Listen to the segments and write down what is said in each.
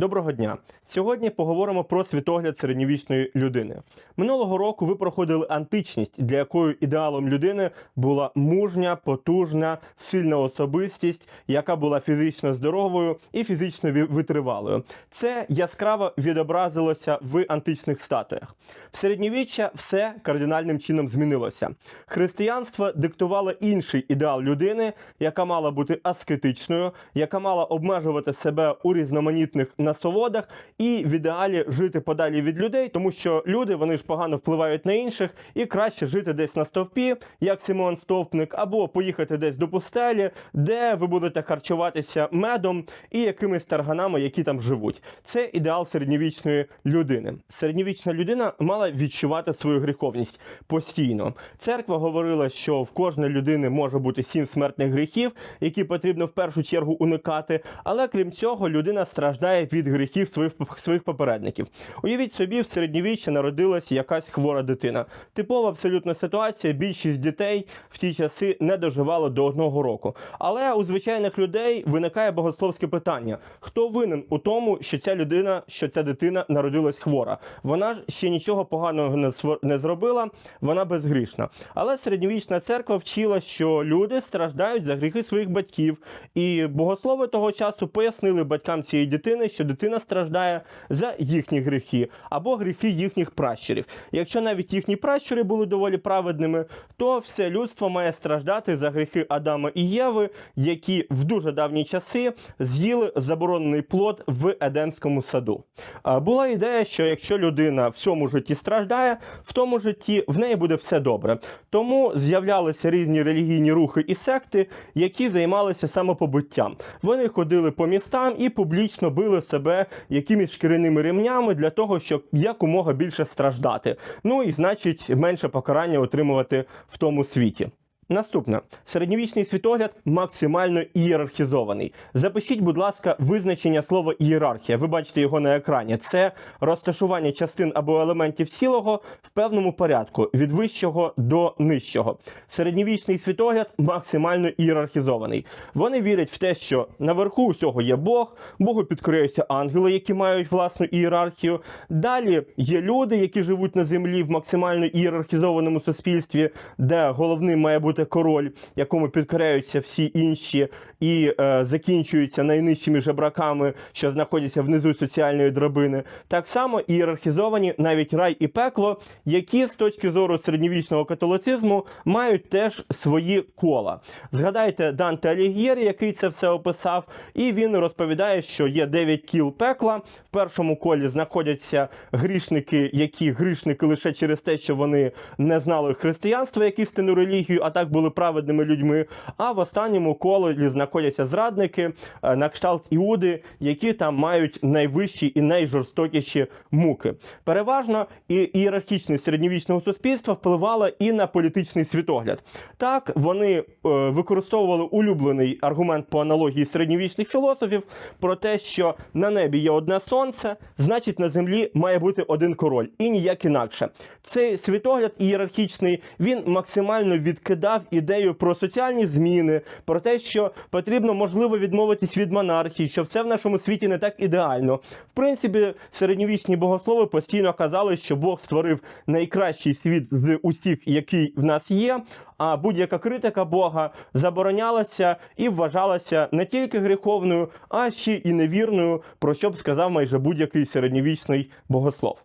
Доброго дня! Сьогодні поговоримо про світогляд середньовічної людини. Минулого року ви проходили античність, для якої ідеалом людини була мужня, потужна, сильна особистість, яка була фізично здоровою і фізично витривалою. Це яскраво відобразилося в античних статуях. В середньовіччя все кардинальним чином змінилося. Християнство диктувало інший ідеал людини, яка мала бути аскетичною, яка мала обмежувати себе у різноманітних насолодах і в ідеалі жити подалі від людей, тому що люди вони ж погано впливають на інших, і краще жити десь на стовпі, як Симон Стовпник, або поїхати десь до пустелі, де ви будете харчуватися медом і якимись тарганами, які там живуть. Це ідеал середньовічної людини. Середньовічна людина мала відчувати свою гріховність постійно. Церква говорила, що в кожної людини може бути сім смертних гріхів, які потрібно в першу чергу уникати. Але крім цього, людина страждає від гріхів своїх своїх попередників. Уявіть собі, в середньовіччі народилась якась хвора дитина. Типова абсолютна ситуація. Більшість дітей в ті часи не доживало до одного року. Але у звичайних людей виникає богословське питання: хто винен у тому, що ця людина, що ця дитина народилась хвора? Вона ж ще нічого поганого не не зробила, вона безгрішна. Але середньовічна церква вчила, що люди страждають за гріхи своїх батьків, і богослови того часу пояснили батькам цієї дитини, що дитина страждає за їхні гріхи або гріхи їхніх пращурів. Якщо навіть їхні пращури були доволі праведними, то все людство має страждати за гріхи Адама і Єви, які в дуже давні часи з'їли заборонений плод в Едемському саду. Була ідея, що якщо людина в цьому житті страждає, в тому житті в неї буде все добре. Тому з'являлися різні релігійні рухи і секти, які займалися самопобиттям. Вони ходили по містам і публічно били себе якимись шкіряними ремнями для того, щоб якомога більше страждати. Ну і значить менше покарання отримувати в тому світі. Наступне середньовічний світогляд максимально ієрархізований. Запишіть, будь ласка, визначення слова ієрархія. Ви бачите його на екрані. Це розташування частин або елементів цілого в певному порядку від вищого до нижчого. Середньовічний світогляд максимально ієрархізований. Вони вірять в те, що наверху усього є Бог, Богу підкоряються ангели, які мають власну ієрархію. Далі є люди, які живуть на землі в максимально ієрархізованому суспільстві, де головним має бути король, якому підкоряються всі інші, і е, закінчуються найнижчими жебраками, що знаходяться внизу соціальної драбини. Так само ієрархізовані навіть рай і пекло, які з точки зору середньовічного католицизму мають теж свої кола. Згадайте Данте Алігєрі, який це все описав, і він розповідає, що є дев'ять кіл пекла. В першому колі знаходяться грішники, які грішники лише через те, що вони не знали християнства як істинну релігію, а так були праведними людьми. А в останньому колі знаходяться зрадники е, на кшталт Іуди, які там мають найвищі і найжорстокіші муки. Переважно і ієрархічність середньовічного суспільства впливала і на політичний світогляд. Так вони е, використовували улюблений аргумент по аналогії середньовічних філософів про те, що на небі є одне сонце, значить на землі має бути один король, і ніяк інакше. Цей світогляд ієрархічний він максимально відкидав ідею про соціальні зміни, про те, що потрібно можливо відмовитись від монархії, що все в нашому світі не так ідеально. В принципі, середньовічні богослови постійно казали, що Бог створив найкращий світ з усіх, який в нас є. А будь-яка критика Бога заборонялася і вважалася не тільки гріховною, а ще і невірною, про що б сказав майже будь-який середньовічний богослов.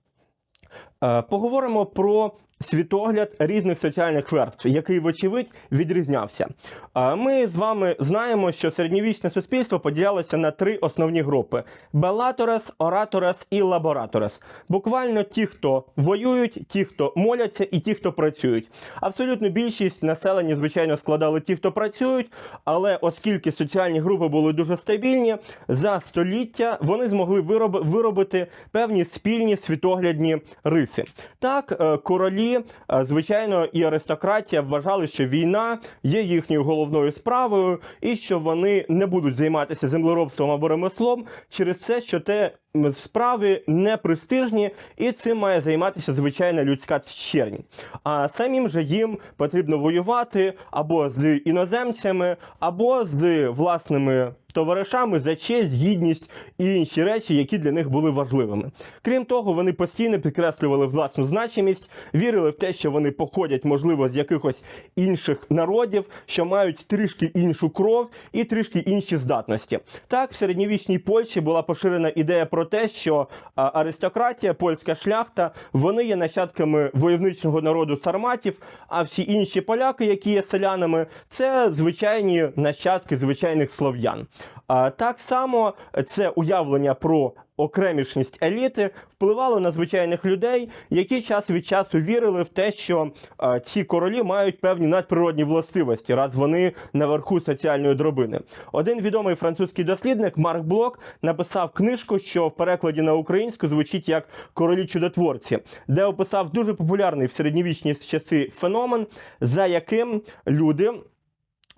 Е, Поговоримо про світогляд різних соціальних верств, який, вочевидь, відрізнявся. Ми з вами знаємо, що середньовічне суспільство поділялося на три основні групи: белаторес, ораторес і лабораторес. Буквально ті, хто воюють, ті, хто моляться, і ті, хто працюють. Абсолютно більшість населення, звичайно, складали ті, хто працюють, але оскільки соціальні групи були дуже стабільні, за століття вони змогли виробити певні спільні світоглядні риси. Так, е, королі, е, звичайно, і аристократія вважали, що війна є їхньою головною справою, і що вони не будуть займатися землеробством або ремеслом через це, що те справи не престижні, і цим має займатися звичайна людська чернь. А самим же їм потрібно воювати або з іноземцями, або з власними товаришами за честь, гідність і інші речі, які для них були важливими. Крім того, вони постійно підкреслювали власну значимість, вірили в те, що вони походять, можливо, з якихось інших народів, що мають трішки іншу кров і трішки інші здатності. Так, в середньовічній Польщі була поширена ідея про те, що аристократія, польська шляхта, вони є нащадками войовничого народу сарматів, а всі інші поляки, які є селянами, це звичайні нащадки звичайних слов'ян. Так само це уявлення про окремішність еліти впливало на звичайних людей, які час від часу вірили в те, що ці королі мають певні надприродні властивості, раз вони наверху соціальної дробини. Один відомий французький дослідник Марк Блок написав книжку, що в перекладі на українську звучить як королі чудотворці, де описав дуже популярний в середньовічні часи феномен, за яким люди.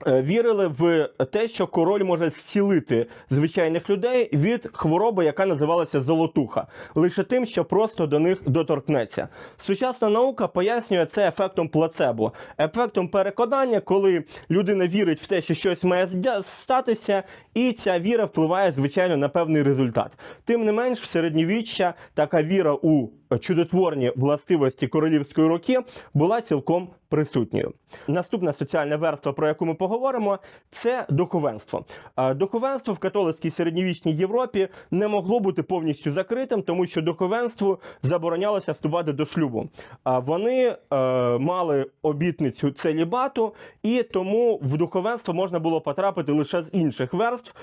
Е, Вірили в те, що король може зцілити звичайних людей від хвороби, яка називалася золотуха, лише тим, що просто до них доторкнеться. Сучасна наука пояснює це ефектом плацебо, ефектом переконання, коли людина вірить в те, що щось має статися, і ця віра впливає, звичайно, на певний результат. Тим не менш, в середньовіччя така віра у чудотворні властивості королівської руки була цілком присутньою. Наступна соціальна верства, про яку ми поговоримо, це духовенство. Духовенство в католицькій середньовічній Європі не могло бути повністю закритим, тому що духовенству заборонялося вступати до шлюбу. А Вони е, мали обітницю целібату, і тому в духовенство можна було потрапити лише з інших верств.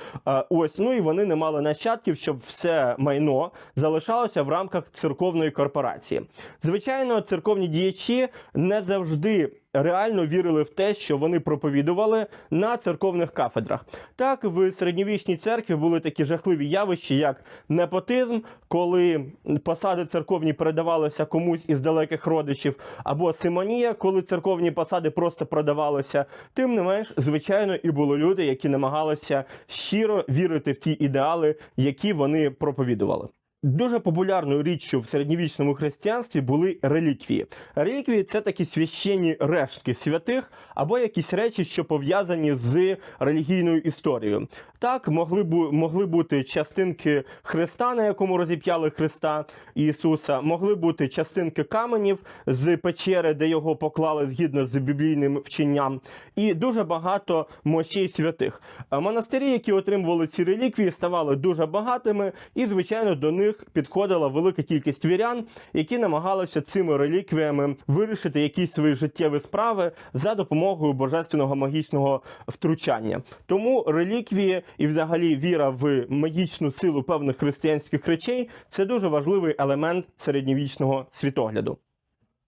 Ось ну і вони не мали нащадків, щоб все майно залишалося в рамках церковної корпорації. Звичайно, церковні діячі не завжди. Реально вірили в те, що вони проповідували на церковних кафедрах. Так, в середньовічній церкві були такі жахливі явища, як непотизм, коли посади церковні передавалися комусь із далеких родичів, або симонія, коли церковні посади просто продавалися. Тим не менш, звичайно, і були люди, які намагалися щиро вірити в ті ідеали, які вони проповідували. Дуже популярною річчю в середньовічному християнстві були реліквії. Реліквії це такі священні рештки святих або якісь речі, що пов'язані з релігійною історією. Так могли бу могли бути частинки Христа, на якому розіп'яли Христа Ісуса, могли бути частинки каменів з печери, де його поклали згідно з біблійним вченням, і дуже багато мощей святих. Монастирі, які отримували ці реліквії, ставали дуже багатими, і звичайно до них підходила велика кількість вірян, які намагалися цими реліквіями вирішити якісь свої життєві справи за допомогою божественного магічного втручання. Тому реліквії і, взагалі, віра в магічну силу певних християнських речей це дуже важливий елемент середньовічного світогляду.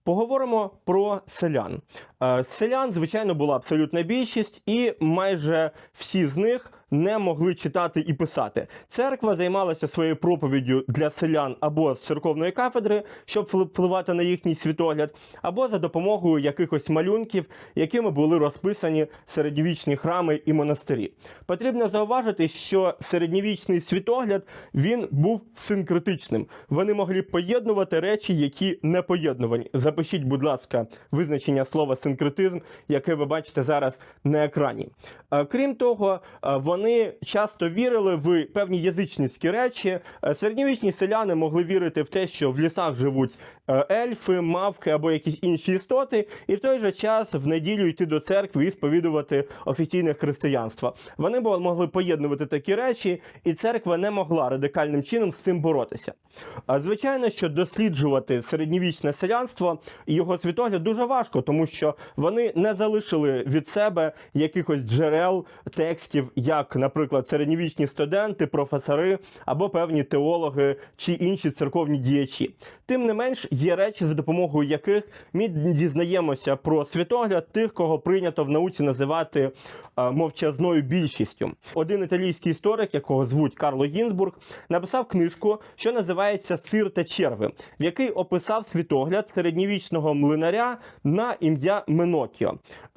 Поговоримо про селян. Е, Селян, звичайно, була абсолютна більшість, і майже всі з них не могли читати і писати. Церква займалася своєю проповіддю для селян або з церковної кафедри, щоб впливати на їхній світогляд, або за допомогою якихось малюнків, якими були розписані середньовічні храми і монастирі. Потрібно зауважити, що середньовічний світогляд він був синкретичним. Вони могли поєднувати речі, які не поєднувані. Запишіть, будь ласка, визначення слова синкретизм, яке ви бачите зараз на екрані. Е, Крім того, е, вони часто вірили в певні язичницькі речі. Е, Середньовічні селяни могли вірити в те, що в лісах живуть ельфи, мавки або якісь інші істоти, і в той же час в неділю йти до церкви і сповідувати офіційне християнство. Вони могли поєднувати такі речі, і церква не могла радикальним чином з цим боротися. Звичайно, що досліджувати середньовічне селянство і його світогляд дуже важко, тому що вони не залишили від себе якихось джерел текстів, як, наприклад, середньовічні студенти, професори або певні теологи чи інші церковні діячі. Тим не менш, є речі, за допомогою яких ми дізнаємося про світогляд тих, кого прийнято в науці називати е, мовчазною більшістю. Один італійський історик, якого звуть Карло Гінзбург, написав книжку, що називається Сир та черви, в який описав світогляд середньовічного млинаря на ім'я Менокіо.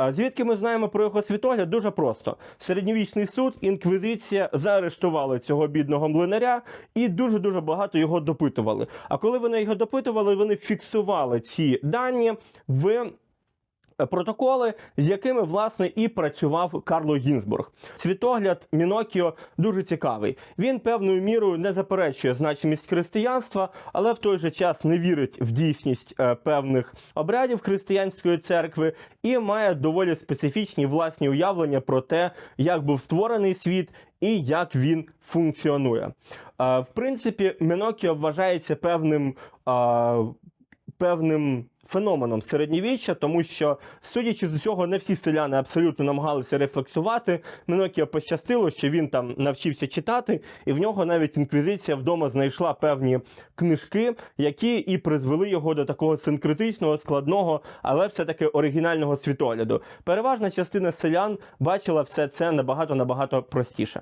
Звідки ми знаємо про його світогляд? Дуже просто. Середньовічний суд, інквізиція заарештували цього бідного млинаря і дуже дуже багато його допитували. А коли вони його допитували, вони фіксували ці дані в е, протоколи, з якими власне і працював Карло Гінзбург. Світогляд Мінокіо дуже цікавий. Він певною мірою не заперечує значимість християнства, але в той же час не вірить в дійсність е, певних обрядів християнської церкви і має доволі специфічні власні уявлення про те, як був створений світ і як він функціонує. Е, В принципі, Мінокіо вважається певним. Е, Певним феноменом середньовіччя, тому що, судячи з усього, не всі селяни абсолютно намагалися рефлексувати. Мінокіо пощастило, що він там навчився читати, і в нього навіть інквізиція вдома знайшла певні книжки, які і призвели його до такого синкретичного, складного, але все-таки оригінального світогляду. Переважна частина селян бачила все це набагато набагато простіше.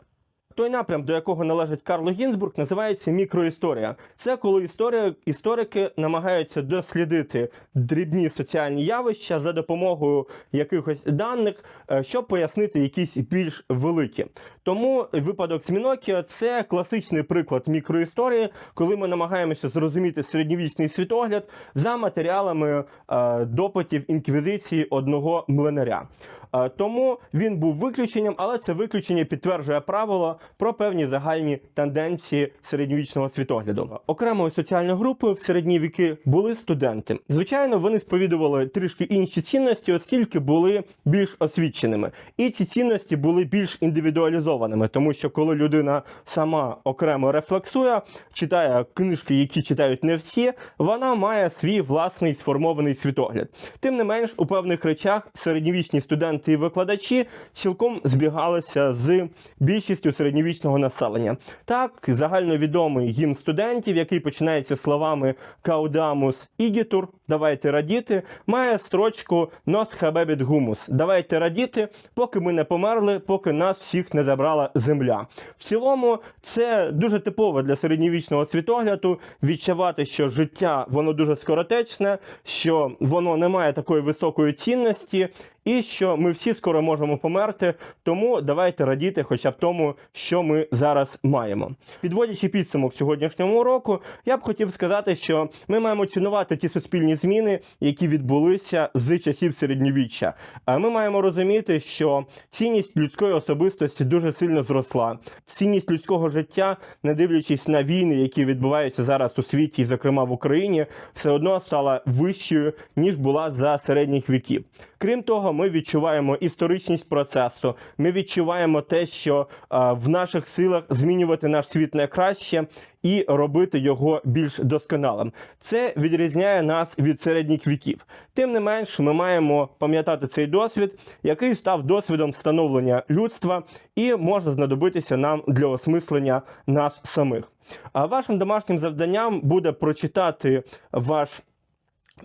Той напрям, до якого належить Карло Гінзбург, називається мікроісторія. Це коли історія, історики намагаються дослідити дрібні соціальні явища за допомогою якихось даних, е, щоб пояснити якісь більш великі. Тому випадок з Мінокіо це класичний приклад мікроісторії, коли ми намагаємося зрозуміти середньовічний світогляд за матеріалами е, допитів інквізиції одного млинаря. Е, Тому він був виключенням, але це виключення підтверджує правило про певні загальні тенденції середньовічного світогляду. Окремою соціальною групою в середні віки були студенти. Звичайно, вони сповідували трішки інші цінності, оскільки були більш освіченими. І ці цінності були більш індивідуалізованими, тому що коли людина сама окремо рефлексує, читає книжки, які читають не всі, вона має свій власний сформований світогляд. Тим не менш, у певних речах середньовічні студенти і викладачі цілком збігалися з більшістю середньовічного населення. Так, загальновідомий гімн студентів, який починається словами Каудамус ігітур, давайте радіти, має строчку Нос хабебіт гумус. Давайте радіти, поки ми не померли, поки нас всіх не забрала земля. В цілому, це дуже типово для середньовічного світогляду відчувати, що життя воно дуже скоротечне, що воно не має такої високої цінності. І що ми всі скоро можемо померти, тому давайте радіти хоча б тому, що ми зараз маємо. Підводячи підсумок сьогоднішньому уроку, я б хотів сказати, що ми маємо цінувати ті суспільні зміни, які відбулися з часів середньовіччя. Ми маємо розуміти, що цінність людської особистості дуже сильно зросла. Цінність людського життя, не дивлячись на війни, які відбуваються зараз у світі, і, зокрема в Україні, все одно стала вищою ніж була за середніх віків. Крім того, ми відчуваємо історичність процесу. Ми відчуваємо те, що е, в наших силах змінювати наш світ на краще і робити його більш досконалим. Це відрізняє нас від середніх віків. Тим не менш, ми маємо пам'ятати цей досвід, який став досвідом становлення людства і може знадобитися нам для осмислення нас самих. А вашим домашнім завданням буде прочитати ваш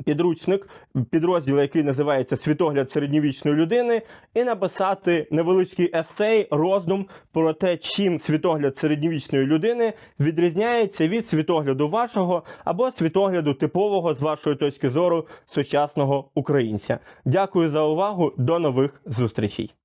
підручник, підрозділ, який називається Світогляд середньовічної людини, і написати невеличкий есей, роздум про те, чим світогляд середньовічної людини відрізняється від світогляду вашого або світогляду типового з вашої точки зору сучасного українця. Дякую за увагу. До нових зустрічей.